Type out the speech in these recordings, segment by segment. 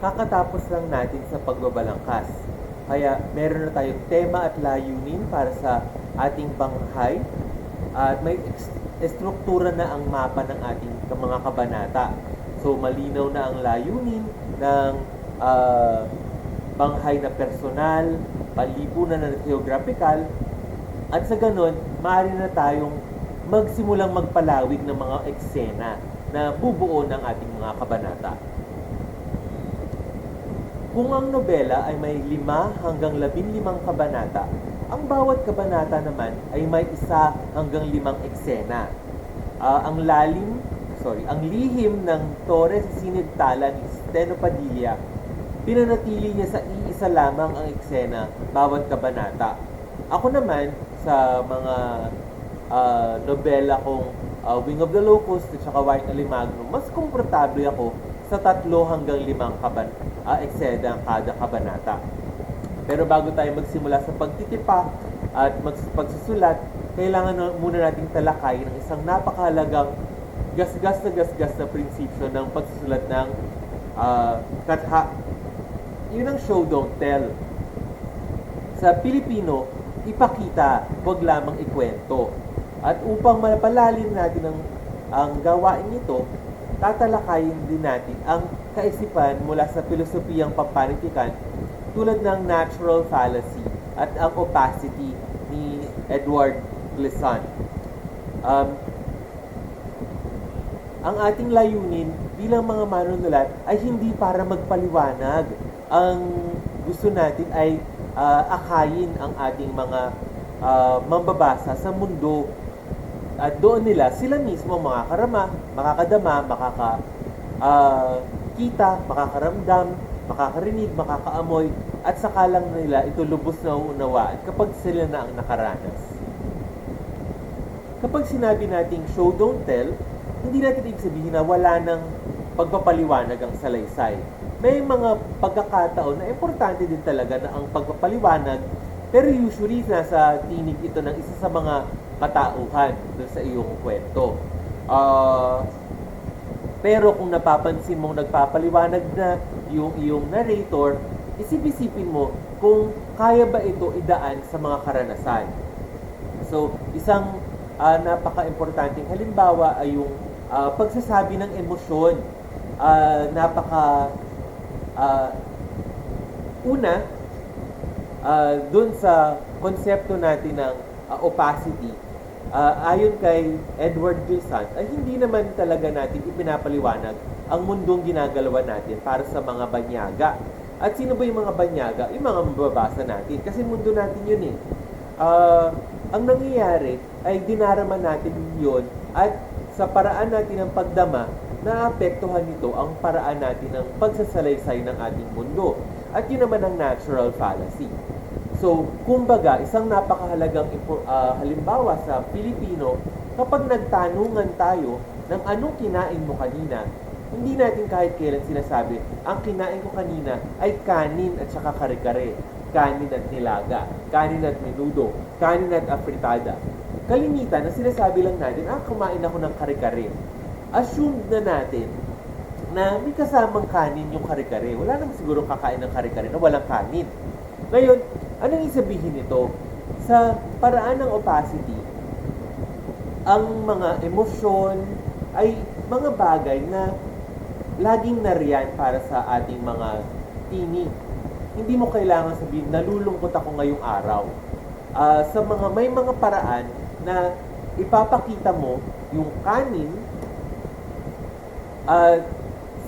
kakatapos lang natin sa pagbabalangkas. Kaya meron na tayong tema at layunin para sa ating banghay at may estruktura na ang mapa ng ating mga kabanata. So malinaw na ang layunin ng ah, banghay na personal, panlipunan na geographical, at sa ganon, maaari na tayong magsimulang magpalawig ng mga eksena na bubuo ng ating mga kabanata. Kung ang nobela ay may lima hanggang labinlimang kabanata, ang bawat kabanata naman ay may isa hanggang limang eksena. Ah, ang lalim, sorry, ang lihim ng Torres Sinigtala ni Steno Padilla, pinanatili niya sa iisa lamang ang eksena bawat kabanata. Ako naman, sa mga ah, nobela kong ah, Wing of the Locust at saka White Alimagnum, mas komportable ako sa tatlo hanggang limang kaban ah, eksena kada kabanata. Pero bago tayo magsimula sa pagtitipa at mag- pagsusulat, kailangan na muna nating talakay ng isang napakahalagang gasgas na gasgas na prinsipyo ng pagsusulat ng ah, katha. Yun ang show, don't tell. Sa Pilipino, ipakita, huwag lamang ikwento. At upang mapalalim natin ang, ang gawain ito, tatalakayin din natin ang kaisipan mula sa filosofiyang pampanitikan tulad ng natural fallacy at ang opacity ni Edward Glissant. Um, ang ating layunin bilang mga manunulat ay hindi para magpaliwanag. Ang gusto natin ay ah, akayin ang ating mga ah, mambabasa sa mundo. At doon nila, sila mismo makakarama, makakadama, makaka ah, kita, makakaramdam, makakarinig, makakaamoy, at saka lang nila ito lubos na uunawaan kapag sila na ang nakaranas. Kapag sinabi nating show don't tell, hindi natin ibig sabihin na wala ng pagpapaliwanag ang salaysay. May mga pagkakataon na importante din talaga na ang pagpapaliwanag, pero usually nasa tinig ito ng isa sa mga katauhan doon sa iyong kwento. Ah, pero kung napapansin mong nagpapaliwanag na yung iyong narrator, isip-isipin mo kung kaya ba ito idaan sa mga karanasan. So, isang ah, napaka-importanting halimbawa ay yung ah, pagsasabi ng emosyon. Ah, napaka ah, una ah, dun sa konsepto natin ng ah, opacity ah, ayon kay Edward Glissant ay hindi naman talaga natin ipinapaliwanag ang mundong ginagalawan natin para sa mga banyaga. At sino ba yung mga banyaga? Yung mga mababasa natin. Kasi mundo natin yun eh. Ah, ang nangyayari ay dinarama natin yun at sa paraan natin ng pagdama, naapektuhan nito ang paraan natin ng pagsasalaysay ng ating mundo. At yun naman ang natural fallacy. So, kumbaga, isang napakahalagang ah, halimbawa sa Pilipino, kapag nagtanungan tayo ng anong kinain mo kanina, hindi natin kahit kailan sinasabi, ang kinain ko kanina ay kanin at saka kare-kare, kanin at nilaga, kanin at menudo, kanin at afritada. Kalimitan, ang sinasabi lang natin, ah, kumain ako ng kare-kare. Assumed na natin na may kasamang kanin yung kare-kare. Wala naman siguro kakain ng kare-kare na walang kanin. Ngayon, anong ibig sabihin nito? Sa paraan ng opacity, ang mga emosyon ay mga bagay na laging nariyan para sa ating mga tinig. Hindi mo kailangan sabihin, nalulungkot ako ngayong araw. Ah, sa mga may mga paraan na ipapakita mo yung kanin at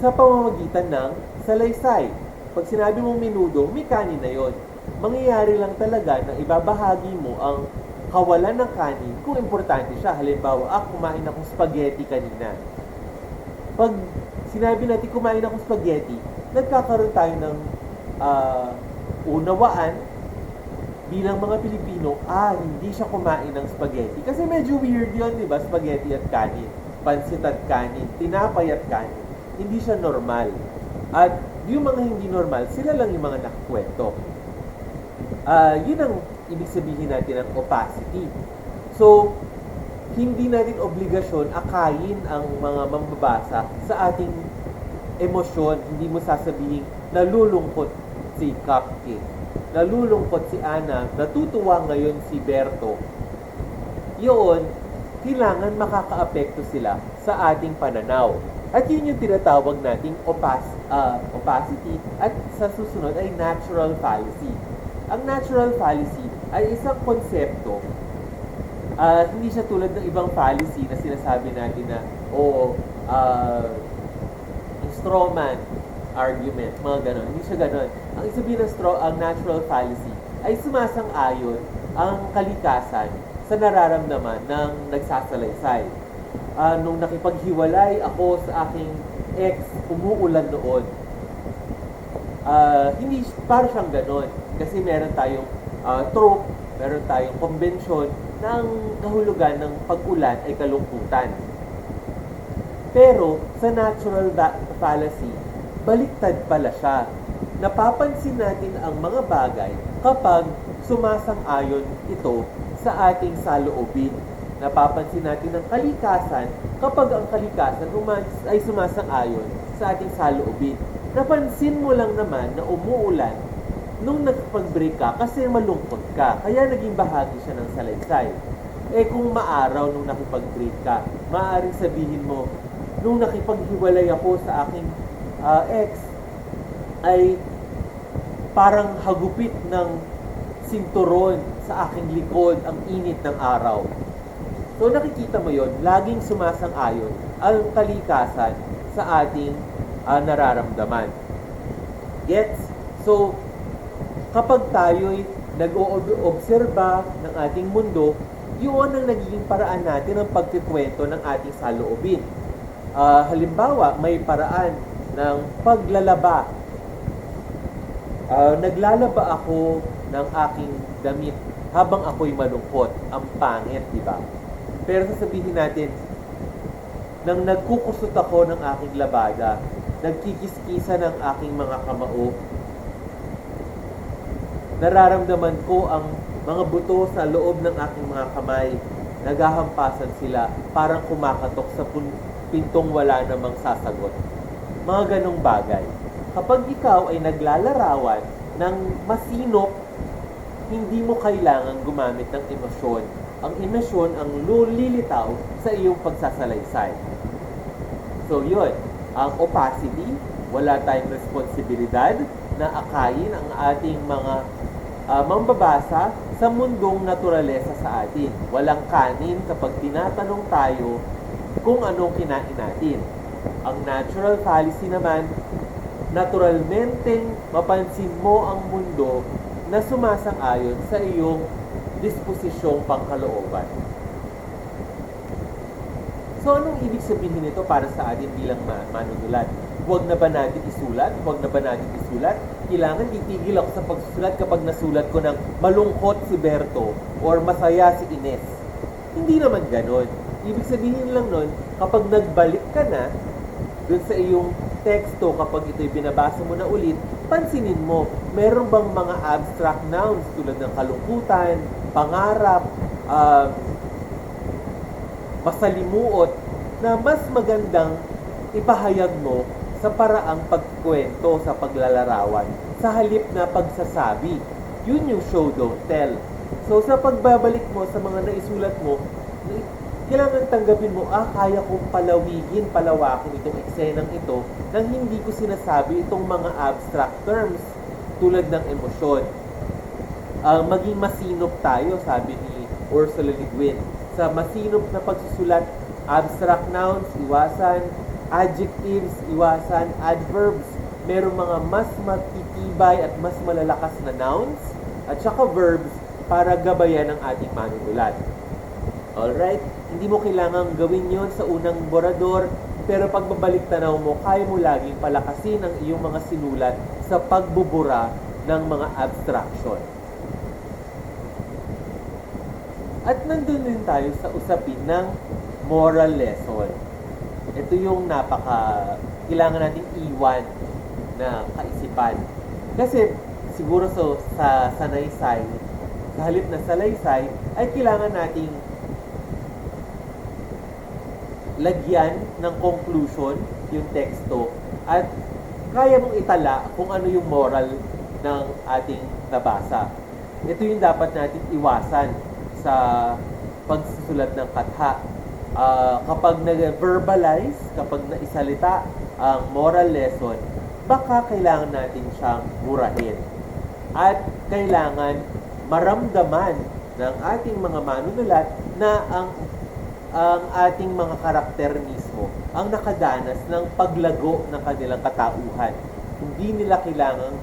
sa pamamagitan ng salaysay. Pag sinabi mong minudo, may kanin na yon. Mangyayari lang talaga na ibabahagi mo ang kawalan ng kanin kung importante siya. Halimbawa, ah, kumain akong spaghetti kanina. Pag sinabi natin kumain akong spaghetti, nagkakaroon tayo ng ah, unawaan bilang mga Pilipino, ah, hindi siya kumain ng spaghetti. Kasi medyo weird yun, di ba? Spaghetti at kanin. Pansit at kanin. Tinapay at kanin. Hindi siya normal. At yung mga hindi normal, sila lang yung mga nakakwento. Ah, yun ang ibig sabihin natin ng opacity. So, hindi natin obligasyon akayin ang mga mambabasa sa ating emosyon. Hindi mo sasabihin, nalulungkot si Cupcake. Nalulungkot si Ana. Natutuwa ngayon si Berto. Yun, kailangan makakaapekto sila sa ating pananaw. At yun yung tinatawag nating opas, ah, opacity at sa susunod ay natural fallacy. Ang natural fallacy ay isang konsepto Ah, hindi siya tulad ng ibang fallacy na sinasabi natin na, o uh, straw man argument, mga ganon. Hindi siya ganon. Ang ibig sabihin ng straw, ang natural fallacy, ay sumasang-ayon ang kalikasan sa nararamdaman ng nagsasalaysay. Ah, nung nakipaghiwalay ako sa aking ex, umuulan noon. Ah, hindi, para siyang ganon. Kasi meron tayong ah, trope, meron tayong convention na ang kahulugan ng pag-ulan ay kalungkutan. Pero sa natural fallacy, baliktad pala siya. Napapansin natin ang mga bagay kapag sumasang-ayon ito sa ating saloobin. Napapansin natin ang kalikasan kapag ang kalikasan ay sumasang-ayon sa ating saloobin. Napansin mo lang naman na umuulan nung nagpag-break ka kasi malungkot ka. Kaya naging bahagi siya ng salaysay. Eh kung maaraw nung nakipag-break ka, maaaring sabihin mo, nung nakipaghiwalay ako sa aking ah, ex, ay parang hagupit ng sinturon sa aking likod ang init ng araw. So nakikita mo yon, laging sumasang-ayon ang kalikasan sa ating ah, nararamdaman. Gets? So, kapag tayo'y nag-oobserba ng ating mundo, yun ang nagiging paraan natin ng pagkikwento ng ating saloobin. Ah, halimbawa, may paraan ng paglalaba. Ah, naglalaba ako ng aking damit habang ako'y malungkot. Ang pangit, di ba? Pero sasabihin natin, nang nagkukusot ako ng aking labada, nagkikiskisa ng aking mga kamao, nararamdaman ko ang mga buto sa loob ng aking mga kamay. Nagahampasan sila, parang kumakatok sa pintong wala namang sasagot. Mga ganong bagay. Kapag ikaw ay naglalarawan ng masinop, hindi mo kailangan gumamit ng emosyon. Ang emosyon ang lulilitaw sa iyong pagsasalaysay. So yun, ang opacity, wala tayong responsibilidad na akayin ang ating mga ah, mambabasa sa mundong naturalesa sa atin. Walang kanin kapag tinatanong tayo kung anong kinain natin. Ang natural fallacy naman, naturalmente mapansin mo ang mundo na sumasang-ayon sa iyong disposisyong pangkalooban. So, anong ibig sabihin nito para sa atin bilang ma- manunulat? Huwag na ba natin isulat? Huwag na ba natin isulat? Kailangan titigil ako sa pagsusulat kapag nasulat ko ng malungkot si Berto or masaya si Ines. Hindi naman ganon. Ibig sabihin lang nun, kapag nagbalik ka na dun sa iyong teksto, kapag ito'y binabasa mo na ulit, pansinin mo, meron bang mga abstract nouns tulad ng kalungkutan, pangarap, ah, masalimuot na mas magandang ipahayag mo sa paraang pagkwento sa paglalarawan sa halip na pagsasabi. Yun yung show, don't tell. So sa pagbabalik mo sa mga naisulat mo, kailangan tanggapin mo, ah, kaya kong palawigin, palawakin itong eksenang ito nang hindi ko sinasabi itong mga abstract terms tulad ng emosyon. Ah, maging masinop tayo, sabi ni Ursula Le Guin. Sa masinop na pagsusulat, abstract nouns, iwasan, adjectives, iwasan, adverbs, merong mga mas matitibay at mas malalakas na nouns at saka verbs para gabayan ang ating manunulat. Alright? Hindi mo kailangang gawin yon sa unang borador, pero pagbabalik tanaw mo, kaya mo laging palakasin ang iyong mga sinulat sa pagbubura ng mga abstraction. At nandun din tayo sa usapin ng moral lesson. Ito yung napaka kailangan nating iwan na kaisipan. Kasi siguro so, sa sanaysay, sa halip na salaysay, ay kailangan nating lagyan ng conclusion yung teksto at kaya mong itala kung ano yung moral ng ating nabasa. Ito yung dapat natin iwasan sa pagsusulat ng katha. Ah, kapag nag-verbalize, kapag naisalita ang moral lesson, baka kailangan natin siyang murahin. At kailangan maramdaman ng ating mga manunulat na ang ang ating mga karakter mismo ang nakadanas ng paglago ng kanilang katauhan. Hindi nila kailangang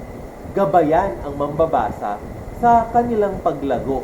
gabayan ang mambabasa sa kanilang paglago